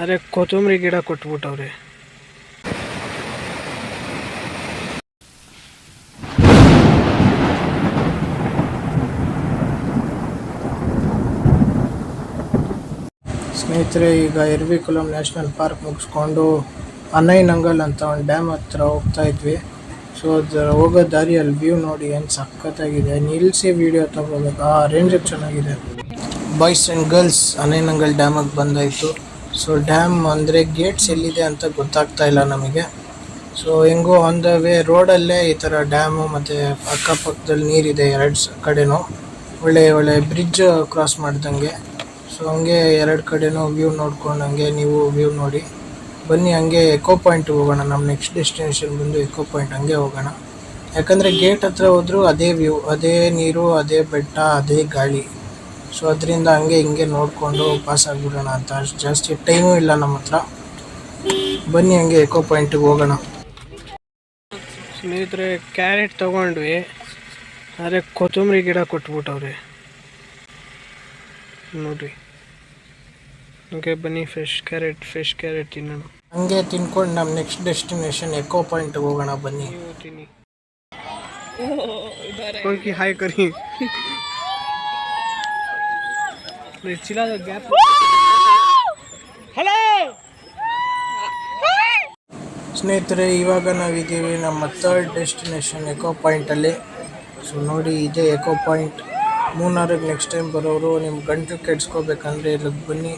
ಅರೆ ಕೊತ್ತಂಬರಿ ಗಿಡ ಕೊಟ್ಬಿಟ್ಟವ್ರೆ. ಸ್ನೇಹಿತರೆ, ಈಗ ಎರ್ವಿಕುಲಂ ನ್ಯಾಷನಲ್ ಪಾರ್ಕ್ ಮುಗಿಸ್ಕೊಂಡು ಅನೈನಂಗಲ್ ಅಂತ ಒಂದು ಡ್ಯಾಮ್ ಹತ್ರ ಹೋಗ್ತಾ ಇದ್ವಿ. ಸೊ ಅದರ ಹೋಗೋ ದಾರಿಯಲ್ಲಿ ವ್ಯೂ ನೋಡಿ ಏನು ಸಖತ್ತಾಗಿದೆ. ನಿಲ್ಲಿಸಿ ವಿಡಿಯೋ ತಗೋಬೇಕು ಆ ರೇಂಜ್ ಚೆನ್ನಾಗಿದೆ. ಬಾಯ್ಸ್ ಆ್ಯಂಡ್ ಗರ್ಲ್ಸ್ ಅನೈನಂಗಲ್ ಡ್ಯಾಮಿಗೆ ಬಂದಾಯಿತು. ಸೊ ಡ್ಯಾಮ್ ಅಂದರೆ ಗೇಟ್ಸ್ ಎಲ್ಲಿದೆ ಅಂತ ಗೊತ್ತಾಗ್ತಾ ಇಲ್ಲ ನಮಗೆ. ಸೊ ಹೆಂಗೋ ಆನ್ ದ ವೇ ರೋಡಲ್ಲೇ ಈ ಥರ ಡ್ಯಾಮು ಮತ್ತು ಅಕ್ಕಪಕ್ಕದಲ್ಲಿ ನೀರಿದೆ ಎರಡು ಕಡೆನೂ. ಒಳ್ಳೆ ಒಳ್ಳೆ ಬ್ರಿಡ್ಜ್ ಕ್ರಾಸ್ ಮಾಡ್ದಂಗೆ. ಸೊ ಹಂಗೆ ಎರಡು ಕಡೆನೂ ವ್ಯೂ ನೋಡ್ಕೊಂಡು ಹಂಗೆ ನೀವು ವ್ಯೂ ನೋಡಿ. ಬನ್ನಿ ಹಂಗೆ ಎಕೋ ಪಾಯಿಂಟ್ ಹೋಗೋಣ. ನಮ್ಮ ನೆಕ್ಸ್ಟ್ ಡೆಸ್ಟಿನೇಷನ್ ಬಂದು ಎಕೋ ಪಾಯಿಂಟ್ ಹಂಗೆ ಹೋಗೋಣ. ಯಾಕಂದರೆ ಗೇಟ್ ಹತ್ರ ಹೋದರೂ ಅದೇ ವ್ಯೂ ಅದೇ ನೀರು, ಅದೇ ಬೆಟ್ಟ, ಅದೇ ಗಾಳಿ. ಸೊ ಅದರಿಂದ ಹಂಗೆ ಹಿಂಗೆ ನೋಡಿಕೊಂಡು ಪಾಸ್ ಆಗಿಬಿಡೋಣ ಅಂತ ಜಾಸ್ತಿ ಟೈಮೂ ಇಲ್ಲ ನಮ್ಮ ಹತ್ರ. ಬನ್ನಿ ಹಂಗೆ ಎಕೋ ಪಾಯಿಂಟಿಗೆ ಹೋಗೋಣ. ಸ್ನೇಹಿತರೆ ಕ್ಯಾರೆಟ್ ತಗೊಂಡ್ವಿ. ಆದರೆ ಕೊತ್ತಂಬರಿ ಗಿಡ ಕೊಟ್ಬಿಟ್ಟವ್ರೆ. ನೋಡ್ರಿ. ಹಂಗೆ ಬನ್ನಿ ಫ್ರೆಶ್ ಕ್ಯಾರೆಟ್ ಫ್ರೆಶ್ ಕ್ಯಾರೆಟ್ ತಿನ್ನೋಣ. ಹಂಗೆ ತಿನ್ಕೊಂಡು ನಮ್ಮ ನೆಕ್ಸ್ಟ್ ಡೆಸ್ಟಿನೇಷನ್ ಎಕೋ ಪಾಯಿಂಟ್ಗೆ ಹೋಗೋಣ ಬನ್ನಿ. ತಿನ್ನಿ. ಹಾಯ್ ಕರಿ. ಚಿಲಾದ ಗ್ಯಾಪ್. ಸ್ನೇಹಿತರೆ ಇವಾಗ ನಾವಿದ್ದೀವಿ ನಮ್ಮ ಥರ್ಡ್ ಡೆಸ್ಟಿನೇಷನ್ ಎಕೋ ಪಾಯಿಂಟಲ್ಲಿ ಸೊ ನೋಡಿ ಇದೇ ಎಕೋ ಪಾಯಿಂಟ್ ಮೂನಾರಿಗೆ ನೆಕ್ಸ್ಟ್ ಟೈಮ್ ಬರೋರು ನಿಮ್ಮ ಗಂಟು ಕೆಡ್ಸ್ಕೋಬೇಕಂದ್ರೆ ಇಲ್ಲಿಗೆ ಬನ್ನಿ.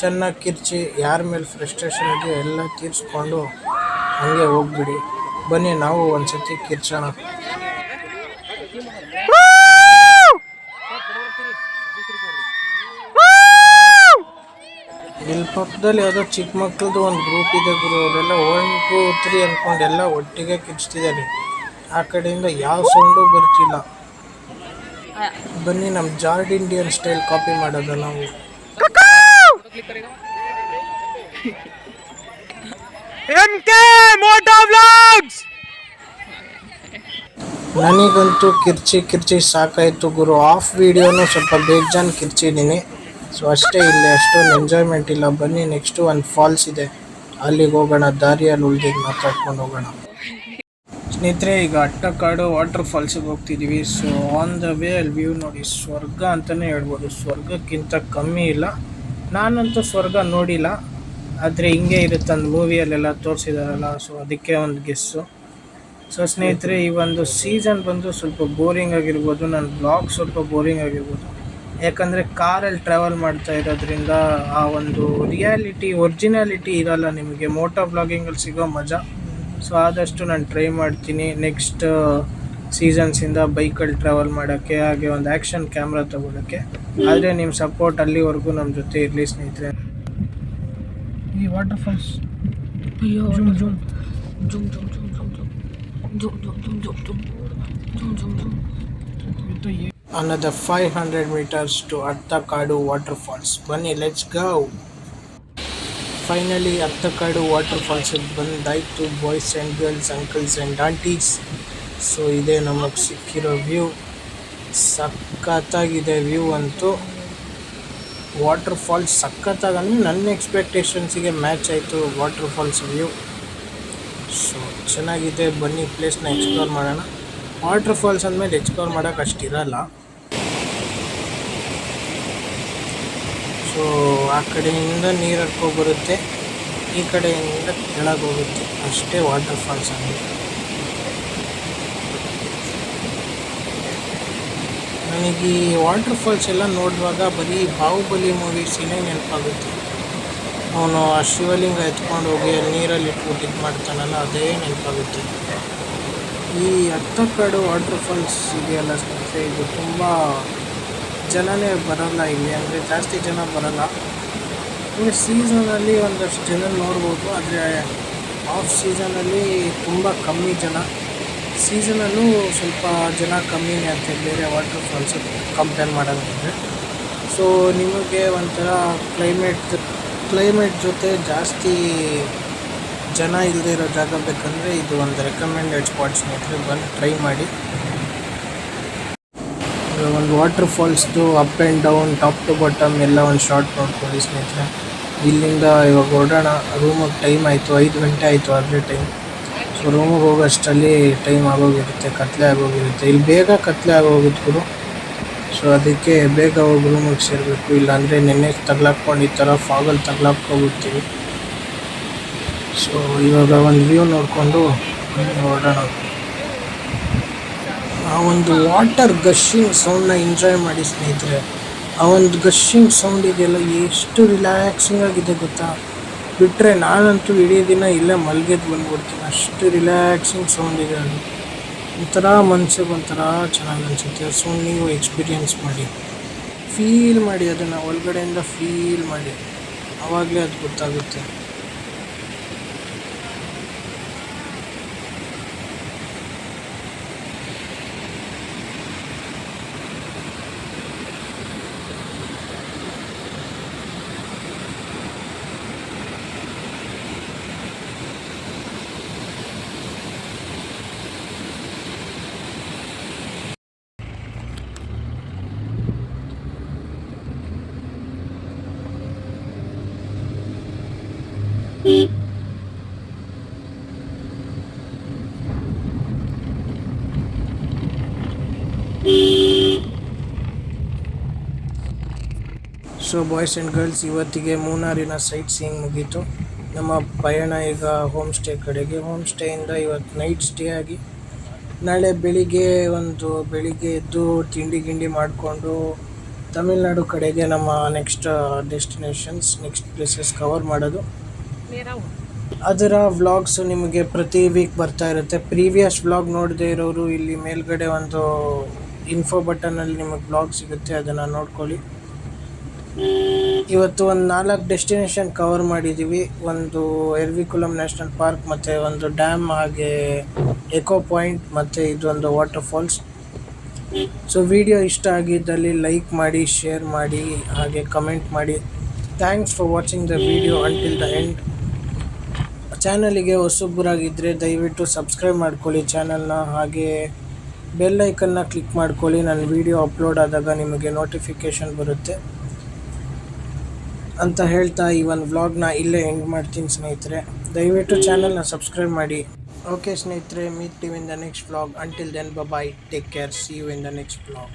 ಚೆನ್ನಾಗಿ ಕಿರ್ಚಿ ಯಾರ ಮೇಲೆ ಫ್ರಸ್ಟ್ರೇಷನ್ ಇದೆಯೋ ಎಲ್ಲ ತೀರಿಸ್ಕೊಂಡು ಹಂಗೆ ಹೋಗ್ಬಿಡಿ. ಬನ್ನಿ ನಾವು ಒಂದ್ಸತಿ ಕಿರ್ಚೋಣ ಇಲ್ಲಿ ಪಕ್ಕದಲ್ಲಿ ಯಾವುದೋ ಚಿಕ್ಕ ಮಕ್ಕಳದು ಒಂದು ಗ್ರೂಪ್ ಇದೆ ಗುರು ಅವರೆಲ್ಲ ಒನ್ ಟೂ ತ್ರೀ ಅಂದ್ಕೊಂಡು ಎಲ್ಲ ಒಟ್ಟಿಗೆ ಕಿರ್ಚ್ತಿದ್ದಾರೆ. ಆ ಕಡೆಯಿಂದ ಯಾವ ಸೌಂಡು ಬರ್ತಿಲ್ಲ. ಬನ್ನಿ ನಮ್ಮ ಜಾರ್ಡ್ ಇಂಡಿಯನ್ ಸ್ಟೈಲ್ ಕಾಪಿ ಮಾಡೋದು ನಾವು. ನನಗಂತೂ ಕಿರ್ಚಿ ಕಿರ್ಚಿ ಸಾಕಾಯಿತು ಗುರು. ಆಫ್ ವಿಡಿಯೋನು ಸ್ವಲ್ಪ ಬೇಜಾನ್ ಕಿರ್ಚಿದ್ದೀನಿ. ಸೊ ಅಷ್ಟೇ ಇಲ್ಲಿ ಅಷ್ಟೊಂದು ಎಂಜಾಯ್ಮೆಂಟ್ ಇಲ್ಲ. ಬನ್ನಿ ನೆಕ್ಸ್ಟು ಒಂದು ಫಾಲ್ಸ್ ಇದೆ. ಅಲ್ಲಿಗೆ ಹೋಗೋಣ, ದಾರಿಯಲ್ಲಿ ಉಳ್ದಿದ್ದು ಮಾತಾಡ್ಕೊಂಡು ಹೋಗೋಣ. ಸ್ನೇಹಿತರೆ, ಈಗ ಅಟ್ಟಕಾಡು ವಾಟರ್ ಫಾಲ್ಸಿಗೆ ಹೋಗ್ತಿದ್ದೀವಿ. ಸೊ ಆನ್ ದ ವೇ ಅಲ್ಲಿ ವ್ಯೂ ನೋಡಿ, ಸ್ವರ್ಗ ಅಂತಲೇ ಹೇಳ್ಬೋದು. ಸ್ವರ್ಗಕ್ಕಿಂತ ಕಮ್ಮಿ ಇಲ್ಲ. ನಾನಂತೂ ಸ್ವರ್ಗ ನೋಡಿಲ್ಲ. ಆದರೆ ಹಿಂಗೆ ಇರುತ್ತೆ ಒಂದು ಮೂವಿಯಲ್ಲೆಲ್ಲ ತೋರಿಸಿದಾರಲ್ಲ ಸೊ ಅದಕ್ಕೆ ಒಂದು ಗೆಸ್ಸು ಸೊ ಸ್ನೇಹಿತರೆ, ಈ ಒಂದು ಸೀಸನ್ ಬಂದು ಸ್ವಲ್ಪ ಬೋರಿಂಗ್ ಆಗಿರ್ಬೋದು. ನನ್ನ ಬ್ಲಾಗ್ ಸ್ವಲ್ಪ ಬೋರಿಂಗ್ ಆಗಿರ್ಬೋದು. ಯಾಕಂದರೆ ಕಾರಲ್ಲಿ ಟ್ರಾವೆಲ್ ಮಾಡ್ತಾ ಇರೋದ್ರಿಂದ ಆ ಒಂದು ರಿಯಾಲಿಟಿ ಒರಿಜಿನಾಲಿಟಿ ಇರಲ್ಲ ನಿಮಗೆ. ಮೋಟೋ ಬ್ಲಾಗಿಂಗಲ್ಲಿ ಸಿಗೋ ಮಜಾ. ಸೊ ಆದಷ್ಟು ನಾನು ಟ್ರೈ ಮಾಡ್ತೀನಿ. ನೆಕ್ಸ್ಟ್ ಸೀಸನ್ಸಿಂದ ಬೈಕಲ್ಲಿ ಟ್ರಾವೆಲ್ ಮಾಡೋಕ್ಕೆ ಹಾಗೆ ಒಂದು ಆ್ಯಕ್ಷನ್ ಕ್ಯಾಮ್ರಾ ತೊಗೊಳಕ್ಕೆ. ಆದರೆ ನಿಮ್ಮ ಸಪೋರ್ಟ್ ಅಲ್ಲಿವರೆಗೂ ನಮ್ಮ ಜೊತೆ ಇರಲಿ ಸ್ನೇಹಿತರೆ. ಈ ವಾಟರ್ ಫಾಲ್ಸ್ ಅಯ್ಯೋ zoom zoom. Zoom another 500 meters to Arthakadu waterfalls. Bunny, let's go! Finally, Arthakadu waterfalls ಬಂದಾಯಿತು boys and girls uncles and aunties so ಇದೇ ನಮಗೆ ಸಿಕ್ಕಿರೋ ವ್ಯೂ ಸಖತ್ತಾಗಿದೆ ವ್ಯೂ ಅಂತೂ. ವಾಟರ್ ಫಾಲ್ಸ್ ಸಖತ್ತಾಗಿ ಅಂದರೆ ನನ್ನ ಎಕ್ಸ್ಪೆಕ್ಟೇಷನ್ಸಿಗೆ ಮ್ಯಾಚ್ ಆಯಿತು ವಾಟರ್ ಫಾಲ್ಸ್ ವ್ಯೂ ಸೊ ಚೆನ್ನಾಗಿದೆ ಬನ್ನಿ ಪ್ಲೇಸ್ನ ಎಕ್ಸ್ಪ್ಲೋರ್ ಮಾಡೋಣ. ವಾಟರ್ ಫಾಲ್ಸ್ ಅಂದಮೇಲೆ ಎಕ್ಸ್ಪ್ಲೋರ್ ಮಾಡೋಕೆ ಅಷ್ಟಿರಲ್ಲ. ಸೊ ಆ ಕಡೆಯಿಂದ ನೀರು ಹರ್ಕೊಂಡು ಬರುತ್ತೆ. ಈ ಕಡೆಯಿಂದ ಕೆಳಗೆ ಹೋಗುತ್ತೆ. ಅಷ್ಟೇ ವಾಟರ್ ಫಾಲ್ಸ್ ಅಂದರೆ ನನಗೆ ಈ ವಾಟರ್ ಫಾಲ್ಸ್ ಎಲ್ಲ ನೋಡುವಾಗ ಬರೀ ಬಾಹುಬಲಿ ಮೂವೀಸಿನೇ ನೆನಪಾಗುತ್ತೆ. ಅವನು ಆ ಶಿವಲಿಂಗ ಎತ್ಕೊಂಡು ಹೋಗಿ ನೀರಲ್ಲಿ ಇಟ್ಬಿಟ್ಟು ಇದು ಮಾಡ್ತಾನಲ್ಲ, ಅದೇ ನೆನಪಾಗುತ್ತೆ. ಈ ಹತ್ತಕ್ಕಡು ವಾಟರ್ ಫಾಲ್ಸ್ ಇದೆಯಲ್ಲ ಸ್ನೇಹಿತರೆ, ಇದು ತುಂಬ ಜನನೇ ಬರಲ್ಲ ಇಲ್ಲಿ, ಅಂದರೆ ಜಾಸ್ತಿ ಜನ ಬರಲ್ಲ. ಅಂದರೆ ಸೀಸನಲ್ಲಿ ಒಂದಷ್ಟು ಜನ ನೋಡ್ಬೋದು, ಆದರೆ ಆಫ್ ಸೀಸನಲ್ಲಿ ತುಂಬ ಕಮ್ಮಿ ಜನ. ಸೀಸನಲ್ಲೂ ಸ್ವಲ್ಪ ಜನ ಕಮ್ಮಿನೇ ಅಂತ ಬೇರೆ ವಾಟರ್ ಫಾಲ್ಸ್ ಕಂಪೇರ್ ಮಾಡೋದಂದರೆ. ಸೊ ನಿಮಗೆ ಒಂಥರ ಕ್ಲೈಮೇಟ್ ಕ್ಲೈಮೇಟ್ ಜೊತೆ ಜಾಸ್ತಿ ಜನ ಇಲ್ಲದೆ ಇರೋ ಜಾಗ ಬೇಕಂದರೆ ಇದು ಒಂದು ರೆಕಮೆಂಡೆಡ್ ಸ್ಪಾಟ್ಸ್ ಸ್ನೇಹಿತರೆ ಬಂದು ಟ್ರೈ ಮಾಡಿ. ಒಂದು water ಫಾಲ್ಸ್ದು up and down top to bottom ಎಲ್ಲ ಒಂದು ಶಾರ್ಟ್ ನೋಡ್ಕೊಳ್ಳಿ ಸ್ನೇಹಿತರೆ. ಇಲ್ಲಿಂದ ಇವಾಗ ಹೊರಡೋಣ. ರೂಮಿಗೆ ಟೈಮ್ ಆಯಿತು, ಐದು ಗಂಟೆ ಆಯಿತು ಅದೇ ಟೈಮ್ ಸೊ ರೂಮಿಗೆ ಹೋಗೋಷ್ಟರಲ್ಲಿ ಟೈಮ್ ಆಗೋಗಿರುತ್ತೆ, ಕತ್ಲೆ ಆಗೋಗಿರುತ್ತೆ. ಇಲ್ಲಿ ಬೇಗ ಕತ್ಲೆ ಆಗೋಗುತ್ತೆ ಸೊ ಅದಕ್ಕೆ ಬೇಗ ಹೋಗಿ ರೂಮಿಗೆ ಸೇರಬೇಕು. ಇಲ್ಲಾಂದರೆ ನೆನ್ನೆ ತಗ್ಲಾಕ್ಕೊಂಡು ಈ ಥರ ಫಾಗಲ್ ತಗ್ಲಾಕ್ಕೋಗ್ಬಿಡ್ತೀವಿ ಸೊ ಇವಾಗ ಒಂದು ವ್ಯೂ ನೋಡಿಕೊಂಡು ಹೊರಡೋಣ. ಆ ಒಂದು ವಾಟರ್ ಗಶ್ಶಿಂಗ್ ಸೌಂಡ್ನ ಎಂಜಾಯ್ ಮಾಡಿ ಸ್ನೇಹಿತರೆ. ಆ ಒಂದು ಗಶಿಂಗ್ ಸೌಂಡ್ ಇದೆಯಲ್ಲ ಎಷ್ಟು ರಿಲ್ಯಾಕ್ಸಿಂಗ್ ಆಗಿದೆ ಗೊತ್ತಾ? ಬಿಟ್ಟರೆ ನಾನಂತೂ ಇಡೀ ದಿನ ಇಲ್ಲೇ ಮಲ್ಗೆದ್ದು ಬಂದ್ಬಿಡ್ತೀನಿ. ಅಷ್ಟು ರಿಲ್ಯಾಕ್ಸಿಂಗ್ ಸೌಂಡ್ ಇದೆ ಅದು. ಒಂಥರ ಮನ್ಸಿಗೆ ಒಂಥರ ಚೆನ್ನಾಗಿ ಅನಿಸುತ್ತೆ. ಸೊ ನೀವು ಎಕ್ಸ್ಪೀರಿಯನ್ಸ್ ಮಾಡಿ. ಫೀಲ್ ಮಾಡಿ, ಅದನ್ನು ಒಳಗಡೆಯಿಂದ ಫೀಲ್ ಮಾಡಿ. ಆವಾಗಲೇ ಅದು ಗೊತ್ತಾಗುತ್ತೆ. ಸೊ ಬಾಯ್ಸ್ ಆ್ಯಂಡ್ ಗರ್ಲ್ಸ್ ಇವತ್ತಿಗೆ ಮೂನಾರಿನ ಸೈಟ್ ಸೀಯಿಂಗ್ ಮುಗೀತು. ನಮ್ಮ ಪಯಣ ಈಗ ಹೋಮ್ ಸ್ಟೇ ಕಡೆಗೆ. ಹೋಮ್ ಸ್ಟೇಯಿಂದ ಇವತ್ತು ನೈಟ್ ಸ್ಟೇ ಆಗಿ, ನಾಳೆ ಬೆಳಿಗ್ಗೆ ಒಂದು ಬೆಳಿಗ್ಗೆ ಎದ್ದು ತಿಂಡಿ ಗಿಂಡಿ ಮಾಡಿಕೊಂಡು ತಮಿಳ್ನಾಡು ಕಡೆಗೆ ನಮ್ಮ next destinations next places cover ಮಾಡೋದು. ಅದರ ವ್ಲಾಗ್ಸ್ ನಿಮಗೆ ಪ್ರತಿ ವೀಕ್ ಬರ್ತಾ ಇರುತ್ತೆ. ಪ್ರೀವಿಯಸ್ ವ್ಲಾಗ್ ನೋಡದೇ ಇರೋರು ಇಲ್ಲಿ ಮೇಲ್ಗಡೆ ಒಂದು ಇನ್ಫೋ ಬಟನಲ್ಲಿ ನಿಮಗೆ ಬ್ಲಾಗ್ ಸಿಗುತ್ತೆ, ಅದನ್ನು ನೋಡ್ಕೊಳ್ಳಿ. ಇವತ್ತು ಒಂದು ನಾಲ್ಕು ಡೆಸ್ಟಿನೇಷನ್ ಕವರ್ ಮಾಡಿದ್ದೀವಿ ಒಂದು ಎರ್ವಿಕುಲಂ ನ್ಯಾಷನಲ್ ಪಾರ್ಕ್ ಮತ್ತು ಒಂದು ಡ್ಯಾಮ್ ಹಾಗೆ ಎಕೋ ಪಾಯಿಂಟ್ ಮತ್ತು ಇದೊಂದು ವಾಟರ್ ಫಾಲ್ಸ್ ಸೊ ವಿಡಿಯೋ ಇಷ್ಟ ಆಗಿದ್ದಲ್ಲಿ ಲೈಕ್ ಮಾಡಿ ಶೇರ್ ಮಾಡಿ, ಹಾಗೆ ಕಮೆಂಟ್ ಮಾಡಿ. Thanks for watching the video until the end ಚಾನಲಿಗೆ ಹೊಸಬ್ಬರಾಗಿದ್ದರೆ ದಯವಿಟ್ಟು ಸಬ್ಸ್ಕ್ರೈಬ್ ಮಾಡ್ಕೊಳ್ಳಿ ಚಾನಲ್ನ. ಹಾಗೆಯೇ ಬೆಲ್ ಐಕನ್ನ ಕ್ಲಿಕ್ ಮಾಡ್ಕೊಳ್ಳಿ. ನನ್ನ ವಿಡಿಯೋ ಅಪ್ಲೋಡ್ ಆದಾಗ ನಿಮಗೆ ನೋಟಿಫಿಕೇಷನ್ ಬರುತ್ತೆ. ಅಂತ ಹೇಳ್ತಾ ಈ ಒಂದು ವ್ಲಾಗ್ನ ಇಲ್ಲೇ ಎಂಡ್ ಮಾಡ್ತೀನಿ ಸ್ನೇಹಿತರೆ. ದಯವಿಟ್ಟು ಚಾನಲ್ನ ಸಬ್ಸ್ಕ್ರೈಬ್ ಮಾಡಿ. ಓಕೆ ಸ್ನೇಹಿತರೆ, meet you in the next vlog. Until then bye take care see you in the next vlog